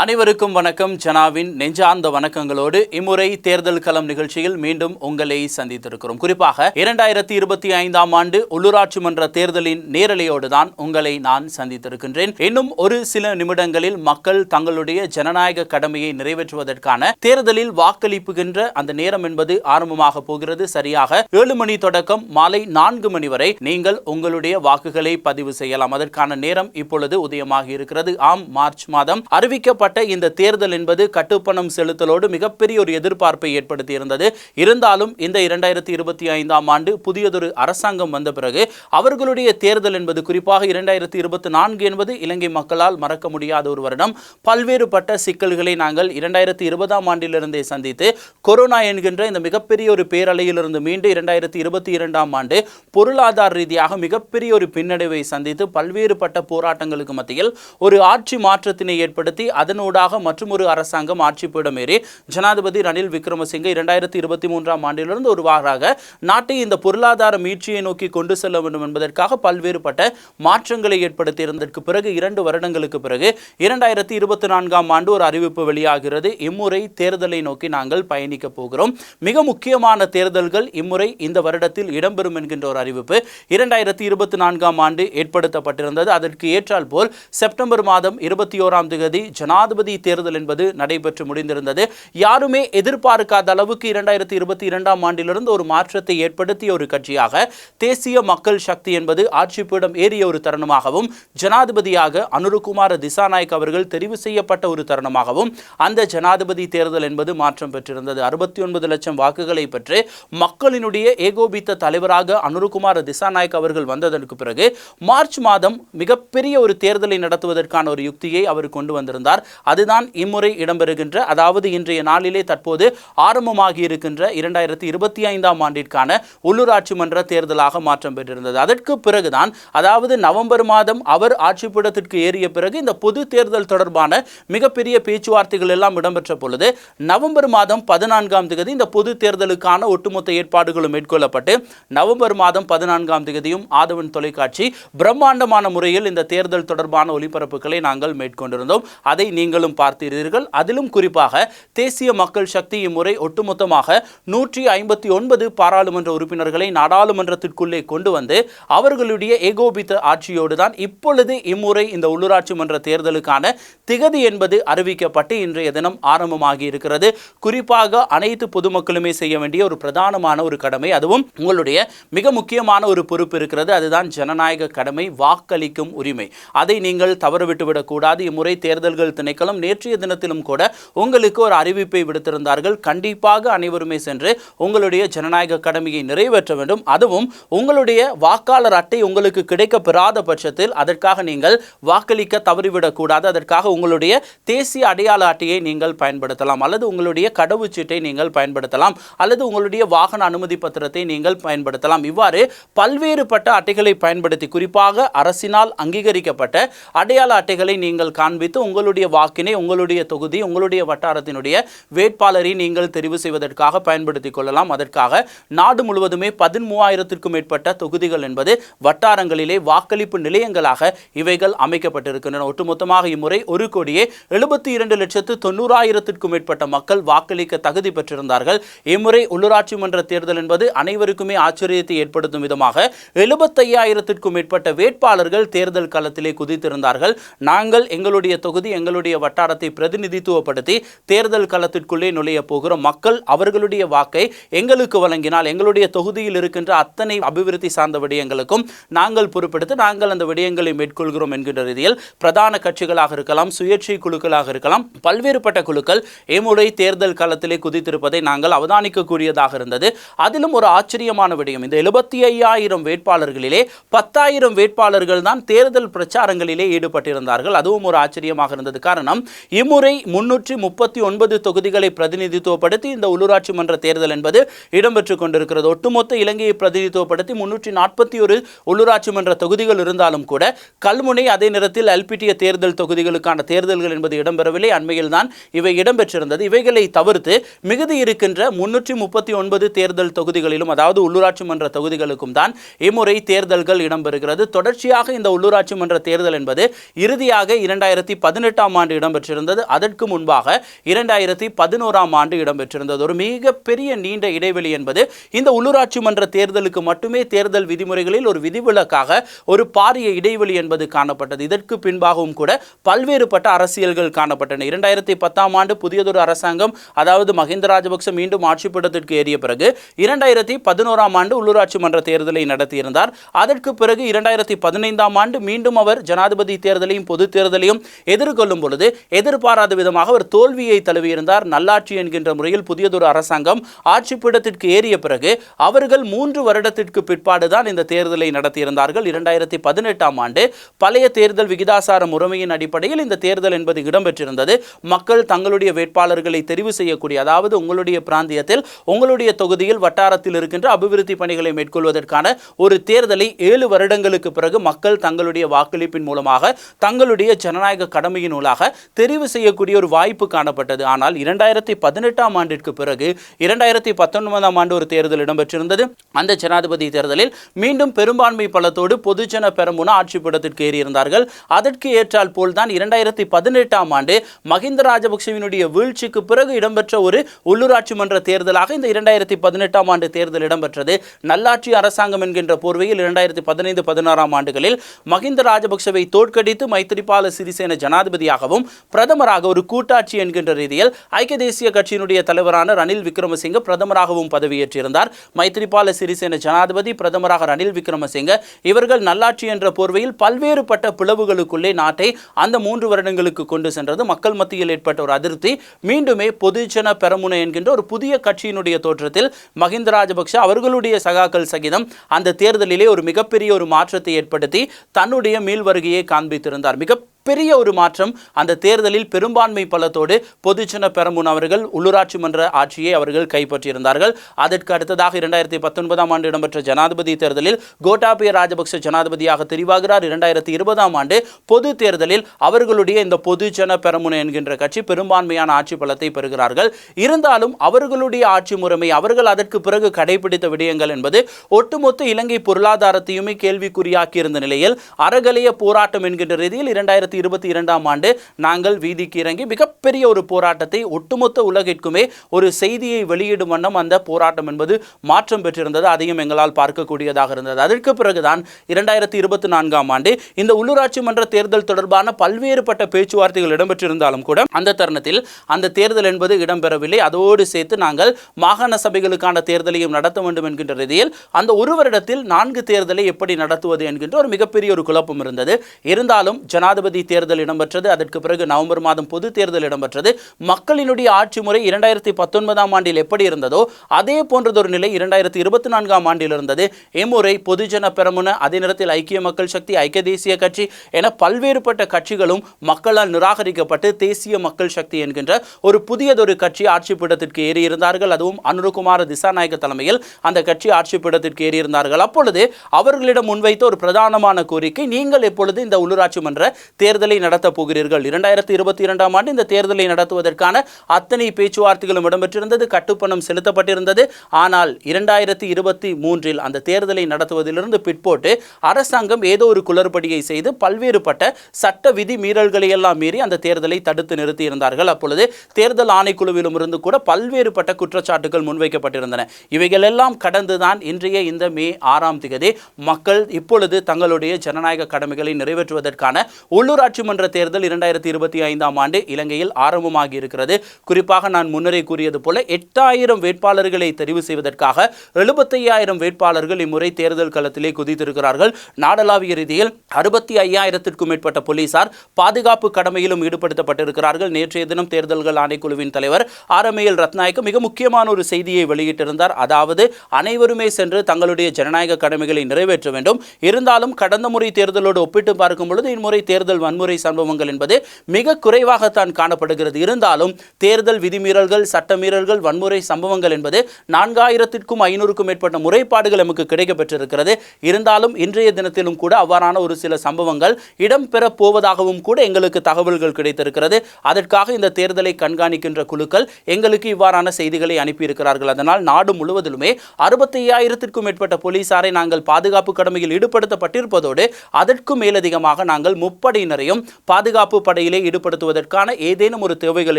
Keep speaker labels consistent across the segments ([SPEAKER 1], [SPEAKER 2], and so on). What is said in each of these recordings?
[SPEAKER 1] அனைவருக்கும் வணக்கம். ஜனாவின் நெஞ்சார்ந்த வணக்கங்களோடு இம்முறை தேர்தல் களம் நிகழ்ச்சியில் மீண்டும் உங்களை சந்தித்திருக்கிறோம். குறிப்பாக இரண்டாயிரத்தி இருபத்தி ஐந்தாம் ஆண்டு உள்ளூராட்சி மன்ற தேர்தலின் நேரலையோடு தான் உங்களை நான் சந்தித்திருக்கின்றேன். இன்னும் ஒரு சில நிமிடங்களில் மக்கள் தங்களுடைய ஜனநாயக கடமையை நிறைவேற்றுவதற்கான தேர்தலில் வாக்களிப்புகின்ற அந்த நேரம் என்பது ஆரம்பமாக போகிறது. சரியாக ஏழு மணி தொடக்கம் மாலை நான்கு மணி வரை நீங்கள் உங்களுடைய வாக்குகளை பதிவு செய்யலாம். அதற்கான நேரம் இப்பொழுது உதயமாகி இருக்கிறது. ஆம் மார்ச் மாதம். அறிவிக்கப்பட்ட நடத்தப்பட்ட இந்த தேர்தல் என்பது கட்டுப்பணம் செலுத்தலோடு மிகப்பெரிய ஒரு எதிர்பார்ப்பை ஏற்படுத்தியிருந்தது. இருந்தாலும் இந்த இரண்டாயிரத்தி இருபத்தி ஐந்தாம் ஆண்டு புதியதொரு அரசாங்கம் வந்த பிறகு அவர்களுடைய தேர்தல் என்பது குறிப்பாக இரண்டாயிரத்தி இருபத்தி நான்கு என்பது இலங்கை மக்களால் மறக்க முடியாத ஒரு வருடம். பல்வேறுபட்ட சிக்கல்களை நாங்கள் இரண்டாயிரத்தி இருபதாம் ஆண்டிலிருந்தே சந்தித்து கொரோனா என்கின்ற இந்த மிகப்பெரிய ஒரு பேரலையிலிருந்து மீண்டு இரண்டாயிரத்தி இருபத்தி இரண்டாம் ஆண்டு பொருளாதார ரீதியாக மிகப்பெரிய ஒரு பின்னடைவை சந்தித்து பல்வேறுபட்ட போராட்டங்களுக்கு மத்தியில் ஒரு ஆட்சி மாற்றத்தினை ஏற்படுத்தி அதன் அதனூடாக மற்றொரு அரசாங்கம் ஆட்சி பீடமேறி ஜனாதிபதி ரணில் விக்ரமசிங்கே இரண்டாயிரத்தி இருபத்தி மூன்றாம் ஆண்டிலிருந்து ஒருவாறாக நாட்டை இந்த பொருளாதார மீட்சியை நோக்கி கொண்டு செல்ல வேண்டும் என்பதற்காக பல்வேறுபட்ட மாற்றங்களை ஏற்படுத்தியிருந்ததற்கு பிறகு இரண்டு வருடங்களுக்கு பிறகு இரண்டாயிரத்தி இருபத்தி நான்காம் ஆண்டு ஒரு அறிவிப்பு வெளியாகிறது. இம்முறை தேர்தலை நோக்கி நாங்கள் பயணிக்க போகிறோம். மிக முக்கியமான தேர்தல்கள் இம்முறை இந்த வருடத்தில் இடம்பெறும் என்கின்ற ஒரு அறிவிப்பு. இரண்டாயிரத்தி இருபத்தி நான்காம் ஆண்டு ஏற்படுத்தப்பட்டிருந்தது. அதற்கு ஏற்றால் போல் செப்டம்பர் மாதம் இருபத்தி ஓராம் தேதி ஜனா ஜனாதிபதி தேர்தல் என்பது நடைபெற்று முடிந்திருந்தது. யாருமே எதிர்பார்க்காத அளவுக்கு இரண்டாயிரத்தி இருபத்தி இரண்டாம் ஆண்டிலிருந்து ஒரு மாற்றத்தை ஏற்படுத்திய ஒரு கட்சியாக தேசிய மக்கள் சக்தி என்பது ஆட்சிப்பீடம் ஏறிய ஒரு தருணமாகவும் ஜனாதிபதியாக அனுருகுமார திசாநாயக் அவர்கள் தெரிவு செய்யப்பட்ட ஒரு தருணமாகவும் அந்த ஜனாதிபதி தேர்தல் என்பது மாற்றம் பெற்றிருந்தது. அறுபத்தி ஒன்பது லட்சம் வாக்குகளை பெற்று மக்களினுடைய ஏகோபித்த தலைவராக அனுருகுமார திசாநாயக் அவர்கள் வந்ததற்கு பிறகு மார்ச் மாதம் மிகப்பெரிய ஒரு தேர்தலை நடத்துவதற்கான ஒரு யுக்தியை அவர் கொண்டு வந்திருந்தார். அதுதான் இம்முறை இடம்பெறுகின்ற அதாவது இன்றைய நாளிலே தற்போது ஆரம்பமாகி இருக்கின்ற இரண்டாயிரத்தி இருபத்தி ஐந்தாம் ஆண்டிற்கான உள்ளூராட்சி மன்ற தேர்தலாக மாற்றம் பெற்றிருந்தது. அதற்கு பிறகுதான் அதாவது நவம்பர் மாதம் அவர் ஆட்சிப்பீடத்திற்கு ஏறிய பிறகு இந்த பொது தேர்தல் தொடர்பான மிகப்பெரிய பேச்சுவார்த்தைகள் எல்லாம் இடம்பெற்ற பொழுது நவம்பர் மாதம் பதினான்காம் தேதி இந்த பொது தேர்தலுக்கான ஒட்டுமொத்த ஏற்பாடுகளும் மேற்கொள்ளப்பட்டு நவம்பர் மாதம் பதினான்காம் தேதியும் ஆதவன் தொலைக்காட்சி பிரம்மாண்டமான முறையில் இந்த தேர்தல் தொடர்பான ஒளிபரப்புகளை நாங்கள் மேற்கொண்டிருந்தோம். அதை நீங்களும் பார்த்தீர்கள். அதிலும் குறிப்பாக தேசிய மக்கள் சக்தி இம்முறை ஒட்டுமொத்தமாக நூற்றி ஐம்பத்தி ஒன்பது பாராளுமன்ற உறுப்பினர்களை நாடாளுமன்றத்திற்குள்ளே கொண்டு வந்து அவர்களுடைய ஏகோபித்த ஆட்சியோடு தான் இப்பொழுது இம்முறை இந்த உள்ளூராட்சி மன்ற தேர்தலுக்கான திகதி என்பது அறிவிக்கப்பட்டு இன்றைய தினம் ஆரம்பமாகி இருக்கிறது. குறிப்பாக அனைத்து பொதுமக்களுமே செய்ய வேண்டிய ஒரு பிரதானமான ஒரு கடமை அதுவும் உங்களுடைய மிக முக்கியமான ஒரு பொறுப்பு இருக்கிறது. அதுதான் ஜனநாயக கடமை வாக்களிக்கும் உரிமை. அதை நீங்கள் தவறவிட்டுவிடக் கூடாது இம்முறை தேர்தல்கள் திணைக்களம் நேற்றைய தினத்திலும் கூட உங்களுக்கு ஒரு அறிவிப்பை விடுத்திருந்தார்கள். கண்டிப்பாக அனைவருமே சென்று உங்களுடைய ஜனநாயக கடமையை நிறைவேற்ற வேண்டும். அதுவும் உங்களுடைய வாக்காளர் அட்டை உங்களுக்கு கிடைக்க பெறாத பட்சத்தில் அதற்காக நீங்கள் வாக்களிக்க தவறிவிடக்கூடாது அதற்காக உங்களுடைய தேசிய அடையாள அட்டையை நீங்கள் பயன்படுத்தலாம். அல்லது உங்களுடைய கடவுச்சீட்டை நீங்கள் பயன்படுத்தலாம். அல்லது உங்களுடைய வாகன அனுமதி பத்திரத்தை நீங்கள் பயன்படுத்தலாம். இவ்வாறு பல்வேறுபட்ட அட்டைகளை பயன்படுத்தி குறிப்பாக அரசினால் அங்கீகரிக்கப்பட்ட அடையாள அட்டைகளை நீங்கள் காண்பித்து உங்களுடைய வாக்கினை உங்களுடைய தொகுதி உங்களுடைய வட்டாரத்தினுடைய வேட்பாளரை நீங்கள் தெரிவு செய்வதற்காக பயன்படுத்திக் கொள்ளலாம். அதற்காக நாடு முழுவதுமே பதிமூவாயிரத்திற்கும் மேற்பட்ட தொகுதிகள் என்பது வட்டாரங்களிலே வாக்களிப்பு நிலையங்களாக இவைகள் அமைக்கப்பட்டிருக்கின்றன. ஒட்டுமொத்தமாக இம்முறை ஒரு கோடியே எழுபத்தி இரண்டு லட்சத்து தொண்ணூறாயிரத்திற்கும் மேற்பட்ட மக்கள் வாக்களிக்க தகுதி பெற்றிருந்தார்கள். இம்முறை உள்ளூராட்சி மன்ற தேர்தல் என்பது அனைவருக்குமே ஆச்சரியத்தை ஏற்படுத்தும் விதமாக எழுபத்தையாயிரத்திற்கும் மேற்பட்ட வேட்பாளர்கள் தேர்தல் களத்திலே குதித்திருந்தார்கள். நாங்கள் எங்களுடைய தொகுதி எங்களுடைய வட்டாரத்தை பிரதிநிதித்துவப்படுத்தி தேர்தல் களத்திற்குள்ளே நுழைய போகிறோம். மக்கள் அவர்களுடைய வாக்கை எங்களுக்கு வழங்கினால் எங்களுடைய தொகுதியில் இருக்கின்ற அத்தனை அபிவிருத்தி சார்ந்த விடயங்களுக்கும் நாங்கள் பொறுப்பெடுத்து நாங்கள் அந்த விடயங்களை மேற்கொள்கிறோம் என்கின்ற ரீதியில் பிரதான கட்சிகளாக இருக்கலாம் சுயேட்சை குழுக்களாக இருக்கலாம் பல்வேறுபட்ட குழுக்கள் எம்முறை தேர்தல் களத்திலே குதித்திருப்பதை நாங்கள் அவதானிக்கக்கூடியதாக இருந்தது. அதிலும் ஒரு ஆச்சரியமான விடயம் இந்த எழுபத்தி ஐயாயிரம் வேட்பாளர்களிலே பத்தாயிரம் வேட்பாளர்கள் தான் தேர்தல் பிரச்சாரங்களிலே ஈடுபட்டிருந்தார்கள். அதுவும் ஒரு ஆச்சரியமாக இருந்தது. காரணம் இம்முறை முன்னூற்றி முப்பத்தி ஒன்பது தொகுதிகளை பிரதிநிதித்துவப்படுத்தி இந்த உள்ளூராட்சி மன்ற தேர்தல் என்பது இடம்பெற்றுக் கொண்டிருக்கிறது. ஒட்டுமொத்த இலங்கையை பிரதிநிதித்துவப்படுத்தி முன்னூற்றி நாற்பத்தி ஒரு உள்ளூராட்சி மன்ற தொகுதிகள் இருந்தாலும் கூட கல்முனை அதே நேரத்தில் எல்பிடிய தேர்தல் தொகுதிகளுக்கான தேர்தல்கள் என்பது இடம்பெறவில்லை. அண்மையில் தான் இவை இடம்பெற்றிருந்தது. இவைகளை தவிர்த்து மிகுதி இருக்கின்ற முன்னூற்றி முப்பத்தி ஒன்பது தேர்தல் தொகுதிகளிலும் அதாவது உள்ளூராட்சி மன்ற தொகுதிகளுக்கும் தான் இம்முறை தேர்தல்கள் இடம்பெறுகிறது. தொடர்ச்சியாக இந்த உள்ளூராட்சி மன்ற தேர்தல் என்பது இறுதியாக இரண்டாயிரத்தி பதினெட்டாம் ஆண்டு இடம்பெற்றிருந்தது. அதற்கு முன்பாக இரண்டாயிரத்தி பதினோராம் ஆண்டு இடம்பெற்றிருந்தது. ஒரு மிகப்பெரிய நீண்ட இடைவெளி என்பது இந்த உள்ளூராட்சி மன்ற தேர்தலுக்கு மட்டுமே தேர்தல் விதிமுறைகளில் ஒரு விதிவிலக்காக ஒரு பாரிய இடைவெளி என்பது காணப்பட்டது. இதற்கு பின்பாகவும் கூட பல்வேறுபட்ட அரசியல்கள் காணப்பட்டன. இரண்டாயிரத்தி பத்தாம் ஆண்டு புதியதொரு அரசாங்கம் அதாவது மஹிந்த ராஜபக்ச மீண்டும் ஆட்சிப்படத்திற்கு ஏறிய பிறகு இரண்டாயிரத்தி பதினோராம் ஆண்டு உள்ளூராட்சி மன்ற தேர்தலை நடத்தியிருந்தார். அதற்கு பிறகு இரண்டாயிரத்தி பதினைந்தாம் ஆண்டு மீண்டும் அவர் ஜனாதிபதி தேர்தலையும் பொது தேர்தலையும் எதிர்கொள்ளும் பொழுது எதிர்பாராத விதமாக அவர் தோல்வியை தழுவியிருந்தார். நல்லாட்சி என்கின்ற முறையில் புதியதொரு அரசாங்கம் ஆட்சிப்பிடத்திற்கு ஏறிய பிறகு அவர்கள் மூன்று வருடத்திற்கு பிற்பாடுதான் இந்த தேர்தலை நடத்தியிருந்தார்கள். இரண்டாயிரத்தி பதினெட்டாம் ஆண்டு பழைய தேர்தல் விகிதாசார முறைமையின் அடிப்படையில் இந்த தேர்தல் என்பது இடம்பெற்றிருந்தது. மக்கள் தங்களுடைய வேட்பாளர்களை தெரிவு செய்யக்கூடிய அதாவது உங்களுடைய பிராந்தியத்தில் உங்களுடைய தொகுதியில் வட்டாரத்தில் இருக்கின்ற அபிவிருத்தி பணிகளை மேற்கொள்வதற்கான ஒரு தேர்தலை ஏழு வருடங்களுக்கு பிறகு மக்கள் தங்களுடைய வாக்களிப்பின் மூலமாக தங்களுடைய ஜனநாயக கடமையின் நூலாக கடமையினூடாக தெரிவு செய்யக்கூடிய ஒரு வாய்ப்பு காணப்பட்டது. ஆனால் இரண்டாயிரத்தி பதினெட்டாம் ஆண்டிற்கு பிறகு இரண்டாயிரத்தி பத்தொன்பதாம் ஆண்டு ஒரு தேர்தல் இடம்பெற்றிருந்தது. அந்த ஜனாதிபதி தேர்தலில் மீண்டும் பெரும்பான்மை பலத்தோடு பொதுஜன பெரமுன ஆட்சிப்படத்திற்கு ஏறியிருந்தார்கள். அதற்கு ஏற்றால் போல்தான் இரண்டாயிரத்தி பதினெட்டாம் ஆண்டு மஹிந்த ராஜபக்சவினுடைய வீழ்ச்சிக்கு பிறகு இடம்பெற்ற ஒரு உள்ளூராட்சி மன்ற தேர்தலாக இந்த இரண்டாயிரத்தி பதினெட்டாம் ஆண்டு தேர்தல் இடம்பெற்றது. நல்லாட்சி அரசாங்கம் என்கின்ற போர்வையில் இரண்டாயிரத்தி பதினைந்து பதினாறாம் ஆண்டுகளில் மஹிந்த ராஜபக்சவை தோற்கடித்து மைத்திரிபால சிறிசேன ஜனாதிபதியாக ஜனாதிபதியாகவும் பிரதமராக ஒரு கூட்டாட்சி என்கின்ற ரீதியில் ஐக்கிய தேசிய கட்சியினுடைய தலைவரான ரணில் விக்ரமசிங்க பிரதமராகவும் பதவியேற்றிருந்தார். மைத்திரிபால சிறிசேன ஜனாதிபதி பிரதமராக ரணில் விக்ரமசிங்க. இவர்கள் நல்லாட்சி என்ற போர்வையில் பல்வேறுபட்ட பிளவுகளுக்குள்ளே நாட்டை அந்த மூன்று வருடங்களுக்கு கொண்டு சென்றது. மக்கள் மத்தியில் ஏற்பட்ட ஒரு அதிருப்தி. மீண்டுமே பொதுஜன பெரமுன என்கின்ற ஒரு புதிய கட்சியினுடைய தோற்றத்தில் மஹிந்த ராஜபக்ஷ அவர்களுடைய சகாக்கள் சகிதம் அந்த தேர்தலிலே ஒரு மிகப்பெரிய ஒரு மாற்றத்தை ஏற்படுத்தி தன்னுடைய மீள் வருகையை காண்பித்திருந்தார். மிக பெரிய ஒரு மாற்றம் அந்த தேர்தலில் பெரும்பான்மை பலத்தோடு பொதுஜன பெரமுன் அவர்கள் உள்ளூராட்சி மன்ற ஆட்சியை அவர்கள் கைப்பற்றியிருந்தார்கள். அதற்கு அடுத்ததாக இரண்டாயிரத்தி பத்தொன்பதாம் ஆண்டு இடம்பெற்ற ஜனாதிபதி தேர்தலில் கோட்டாபய ராஜபக்ச ஜனாதிபதியாக தெரிவாகிறார். இரண்டாயிரத்தி இருபதாம் ஆண்டு பொது தேர்தலில் அவர்களுடைய இந்த பொதுஜன பெரமுன என்கின்ற கட்சி பெரும்பான்மையான ஆட்சி பலத்தை பெறுகிறார்கள். இருந்தாலும் அவர்களுடைய ஆட்சி முறைமை அவர்கள் அதற்கு பிறகு கடைபிடித்த விடயங்கள் என்பது ஒட்டுமொத்த இலங்கை பொருளாதாரத்தையுமே கேள்விக்குறியாக்கி இருந்த நிலையில் அறகலைய போராட்டம் என்கின்ற ரீதியில் இரண்டாயிரத்தி இருபத்தி இரண்டாம் ஆண்டு நாங்கள் வீதிக்கு இறங்கி மிகப்பெரிய ஒரு போராட்டத்தை ஒட்டுமொத்த உலகிற்குமே ஒரு செய்தியை வெளியிடும் வண்ணம் அந்த போராட்டம் என்பது மாற்றம் பெற்றிருந்தது. அதையும் எங்களால் பார்க்கக்கூடியதாக இருந்தது. அதற்கு பிறகுதான் இரண்டாயிரத்தி இருபத்தி நான்காம் ஆண்டு இந்த உள்ளூராட்சி மன்ற தேர்தல் தொடர்பான பல்வேறுபட்ட பேச்சுவார்த்தைகள் இடம்பெற்றிருந்தாலும் கூட அந்த தருணத்தில் அந்த தேர்தல் என்பது இடம்பெறவில்லை. அதோடு சேர்த்து நாங்கள் மாகாண சபைகளுக்கான தேர்தலையும் நடத்த வேண்டும் என்கின்ற ரீதியில் அந்த ஒரு வருடத்தில் நான்கு தேர்தலை எப்படி நடத்துவது என்கின்ற ஒரு மிகப்பெரிய ஒரு குழப்பம் இருந்தது. இருந்தாலும் ஜனாதிபதி தேர்தல் இடம்பெற்றது. அதற்கு பிறகு நவம்பர் மாதம் பொது தேர்தல் இடம்பெற்றது. மக்களினுடைய ஆட்சி முறை இரண்டாயிரத்தி பத்தொன்பதாம் ஆண்டில் எப்படி இருந்ததோ அதே போன்றதொரு நிலை இரண்டாயிரத்தி இருபத்தி நான்காம் ஆண்டில் இருந்தது. இம்முறை பொதுஜன பெரமுன அதே நேரத்தில் ஐக்கிய மக்கள் சக்தி ஐக்கிய தேசிய கட்சி என பல்வேறுபட்ட கட்சிகளும் மக்களால் நிராகரிக்கப்பட்டு தேசிய மக்கள் சக்தி என்கின்ற ஒரு புதியதொரு கட்சி ஆட்சி பீடத்திற்கு ஏறியிருந்தார்கள். அதுவும் அனுருகுமார திசாநாயக்க தலைமையில் அந்த கட்சி ஆட்சி பீடத்திற்கு ஏறியிருந்தார்கள். அப்பொழுது அவர்களிடம் முன்வைத்த ஒரு பிரதானமான கோரிக்கை நீங்கள் எப்பொழுது இந்த உள்ளூராட்சி மன்ற தேர்தல் நடத்தப் போகிறீர்கள். இரண்டாயிரத்தி இருபத்தி இரண்டாம் ஆண்டு இந்த தேர்தலை நடத்துவதற்கான அத்தனை பேச்சுவார்த்தைகளும் இடம்பெற்றிருந்தது கட்டுப்பணம் செலுத்தப்பட்டிருந்தது. ஆனால் இரண்டாயிரத்தி இருபத்தி மூன்றில் அந்த தேர்தலை நடத்துவதிலிருந்து பிற்போட்டு அரசாங்கம் ஏதோ ஒரு குளறுபடியை செய்து பல்வேறுபட்ட சட்ட விதி மீறல்களை எல்லாம் மீறி அந்த தேர்தலை தடுத்து நிறுத்தியிருந்தார்கள். அப்பொழுது தேர்தல் ஆணைக்குழுவிலும் இருந்து கூட பல்வேறுபட்ட குற்றச்சாட்டுகள் முன்வைக்கப்பட்டிருந்தன. இவைகள் எல்லாம் கடந்துதான் இன்றைய இந்த மே ஆறாம் திகதி மக்கள் இப்பொழுது தங்களுடைய ஜனநாயக கடமைகளை நிறைவேற்றுவதற்கான உள்ளூர் உள்ளூராட்சி மன்ற தேர்தல் இரண்டாயிரத்தி இருபத்தி ஐந்தாம் ஆண்டு இலங்கையில் ஆரம்பமாகி இருக்கிறது குறிப்பாக நான் முன்னரே கூறியது போல எட்டாயிரம் வேட்பாளர்களை தெரிவு செய்வதற்காக எழுபத்தையாயிரம் வேட்பாளர்கள் இம்முறை தேர்தல் களத்திலே குதித்திருக்கிறார்கள். நாடளாவிய ரீதியில் அறுபத்தி ஐயாயிரத்திற்கும் மேற்பட்ட போலீசார் பாதுகாப்பு கடமையிலும் ஈடுபடுத்தப்பட்டிருக்கிறார்கள். நேற்றைய தினம் தேர்தல்கள் ஆணைக்குழுவின் தலைவர் ஆரமையல் ரத்நாயக்க மிக முக்கியமான ஒரு செய்தியை வெளியிட்டிருந்தார். அதாவது அனைவருமே சென்று தங்களுடைய ஜனநாயக கடமைகளை நிறைவேற்ற வேண்டும். இருந்தாலும் கடந்த முறை தேர்தலோடு ஒப்பிட்டு பார்க்கும் பொழுது இம்முறை தேர்தல் வன்முறை சம்பவங்கள் என்பது மிக குறைவாகத்தான் காணப்படுகிறது. இருந்தாலும் தேர்தல் விதிமீறல்கள் சட்டமீறல்கள் வன்முறை சம்பவங்கள் என்பது நான்காயிரத்திற்கும் ஐநூறுக்கும் மேற்பட்ட முறைப்பாடுகள் நமக்கு கிடைக்கப்பெற்றிருக்கிறது இருந்தாலும் இன்றைய தினத்திலும் கூட அவ்வாறான ஒரு சில சம்பவங்கள் இடம்பெறப் போவதாகவும் கூட எங்களுக்கு தகவல்கள் கிடைத்திருக்கிறது. அதற்காக இந்த தேர்தலை கண்காணிக்கின்ற குழுக்கள் எங்களுக்கு இவ்வாறான செய்திகளை அனுப்பியிருக்கிறார்கள். அதனால் நாடு முழுவதிலுமே அறுபத்தி ஐயாயிரத்திற்கும் மேற்பட்ட போலீசாரை நாங்கள் பாதுகாப்பு கடமையில் ஈடுபடுத்தப்பட்டிருப்பதோடு அதற்கும் மேலதிகமாக நாங்கள் முப்படையினரை அனைவரையும் பாதுகாப்பு படையிலே ஈடுபடுத்துவதற்கான ஏதேனும் ஒரு தேவைகள்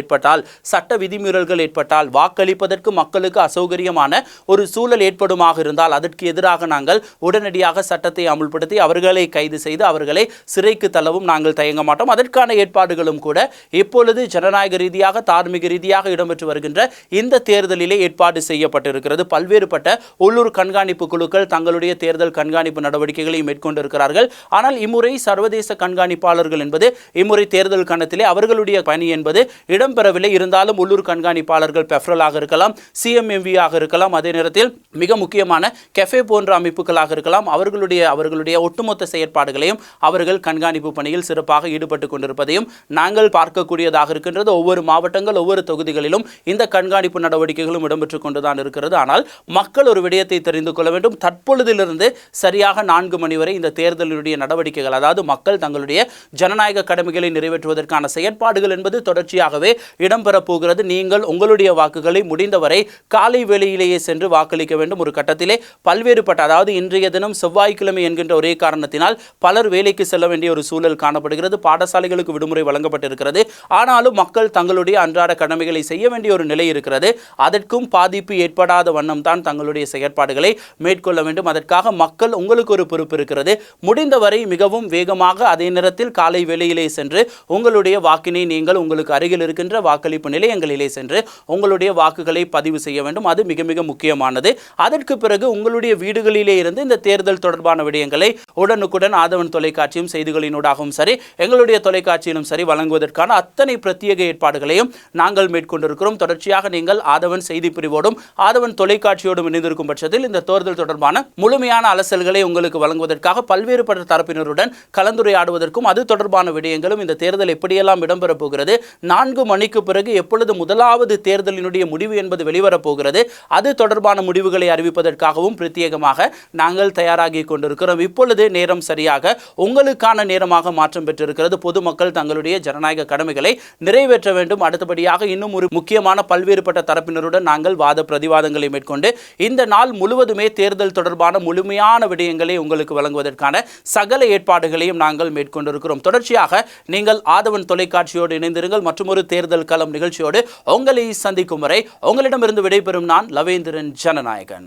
[SPEAKER 1] ஏற்பட்டால் சட்ட விதிமீறல்கள் ஏற்பட்டால் வாக்களிப்பதற்கு மக்களுக்கு அசௌகரியமான ஒரு சூழல் ஏற்படுமாக இருந்தால் அதற்கு எதிராக நாங்கள் உடனடியாக சட்டத்தை அமுல்படுத்தி அவர்களை கைது செய்து அவர்களை சிறைக்கு தள்ளவும் நாங்கள் தயங்க மாட்டோம். அதற்கான ஏற்பாடுகளும் கூட இப்பொழுது ஜனநாயக ரீதியாக தார்மீக ரீதியாக இடம்பெற்று வருகின்ற இந்த தேர்தலிலே ஏற்பாடு செய்யப்பட்டிருக்கிறது. பல்வேறுபட்ட உள்ளூர் கண்காணிப்பு குழுக்கள் தங்களுடைய தேர்தல் கண்காணிப்பு நடவடிக்கைகளை மேற்கொண்டிருக்கிறார்கள். ஆனால் இம்முறை சர்வதேச கண்காணிப்பாளர்கள் என்பது இம்முறை தேர்தல் கணத்திலே அவர்களுடைய பணி என்பது இடம்பெறவில்லை. இருந்தாலும் உள்ளூர் கண்காணிப்பாளர்கள் பெஃப்ரலாக இருக்கலாம் சிஎம்எம்விஆக இருக்கலாம். அதே நேரத்தில் மிக முக்கியமான கெஃபே போன்ற அமைப்புகளாக இருக்கலாம். அவர்களுடைய அவர்களுடைய ஒட்டுமொத்த செயற்பாடுகளையும் அவர்கள் கண்காணிப்பு பணியில் சிறப்பாக ஈடுபட்டு கொண்டிருப்பதையும் நாங்கள் பார்க்கக்கூடியதாக இருக்கின்றது. ஒவ்வொரு மாவட்டங்கள் ஒவ்வொரு தொகுதிகளிலும் இந்த கண்காணிப்பு நடவடிக்கைகளும் இடம்பெற்று கொண்டுதான் இருக்கிறது. ஆனால் மக்கள் ஒரு விடயத்தை தெரிந்து கொள்ள வேண்டும். தற்பொழுதிலிருந்து சரியாக நான்கு மணி வரை இந்த தேர்தலினுடைய நடவடிக்கைகள் அதாவது மக்கள் தங்களுடைய ஜனநாயக கடமைகளை நிறைவேற்றுவதற்கான செயற்பாடுகள் என்பது தொடர்ச்சியாகவே இடம்பெறப் போகிறது. நீங்கள் உங்களுடைய வாக்குகளை முடிந்தவரை காலை வேளையிலேயே சென்று வாக்களிக்க வேண்டும். ஒரு கட்டத்திலே பல்வேறுபட்ட அதாவது இன்றைய தினம் செவ்வாய்க்கிழமை என்கின்ற ஒரே காரணத்தினால் பலர் வேலைக்கு செல்ல வேண்டிய ஒரு சூழல் காணப்படுகிறது. பாடசாலைகளுக்கு விடுமுறை வழங்கப்பட்டிருக்கிறது. ஆனாலும் மக்கள் தங்களுடைய அன்றாட கடமைகளை செய்ய வேண்டிய ஒரு நிலை இருக்கிறது. அதற்கும் பாதிப்பு ஏற்படாத வண்ணம் தான் தங்களுடைய செயற்பாடுகளை மேற்கொள்ள வேண்டும். அதற்காக மக்கள் உங்களுக்கு ஒரு பொறுப்பு இருக்கிறது. முடிந்தவரை மிகவும் வேகமாக அதே நேரத்தில் காலை வேளையிலே சென்று உங்களுடைய வாக்கினை நீங்கள் உங்களுக்கு அருகில் இருக்கின்ற வாக்களிப்பு நிலையங்களிலே சென்று உங்களுடைய வாக்குகளை பதிவு செய்ய வேண்டும். அது மிக மிக முக்கியமானது. அதற்கு பிறகு உங்களுடைய வீடுகளிலே இருந்து இந்த தேர்தல் தொடர்பான விடயங்களை உடனுக்குடன் ஆதவன் தொலைக்காட்சியும் செய்திகளினூடாகவும் சரி எங்களுடைய தொலைக்காட்சியிலும் சரி வழங்குவதற்கான அத்தனை பிரத்யேக ஏற்பாடுகளையும் நாங்கள் மேற்கொண்டிருக்கிறோம். தொடர்ச்சியாக நீங்கள் ஆதவன் செய்தி பிரிவோடும் ஆதவன் தொலைக்காட்சியோடும் இணைந்திருக்கும் பட்சத்தில் இந்த தேர்தல் தொடர்பான முழுமையான அலசல்களை உங்களுக்கு வழங்குவதற்காக பல்வேறுபட்ட தரப்பினருடன் கலந்துரையாடுவதற்கும் அது தொடர்பான விடயங்களும் இந்த தேர்தல் எப்படியெல்லாம் இடம்பெறப் போகிறது நான்கு மணிக்கு பிறகு எப்பொழுது முதலாவது தேர்தலினுடைய முடிவு என்பது வெளிவரப் போகிறது அது தொடர்பான முடிவுகளை அறிவிப்பதற்காகவும் பிரத்யேகமாக நாங்கள் தயாராகி கொண்டிருக்கிறோம். இப்பொழுது நேரம் சரியாக உங்களுக்கான நேரமாக மாற்றம் பெற்றிருக்கிறது. பொதுமக்கள் தங்களுடைய ஜனநாயக கடமைகளை நிறைவேற்ற வேண்டும். அடுத்தபடியாக இன்னும் ஒரு முக்கியமான பல்வேறுபட்ட தரப்பினருடன் நாங்கள் வாத பிரதிவாதங்களை மேற்கொண்டு இந்த நாள் முழுவதுமே தேர்தல் தொடர்பான முழுமையான விடயங்களை உங்களுக்கு வழங்குவதற்கான சகல ஏற்பாடுகளையும் நாங்கள் மேற்கொண்டிருக்கிறோம். தொடர்ச்சியாக நீங்கள் ஆதவன் தொலைக்காட்சியோடு இணைந்திருங்கள். மற்றும் ஒரு தேர்தல் களம் நிகழ்ச்சியோடு உங்களை சந்திக்கும் வரை உங்களிடமிருந்து விடைபெறும் நான் லவேந்திரன் ஜனநாயகன்.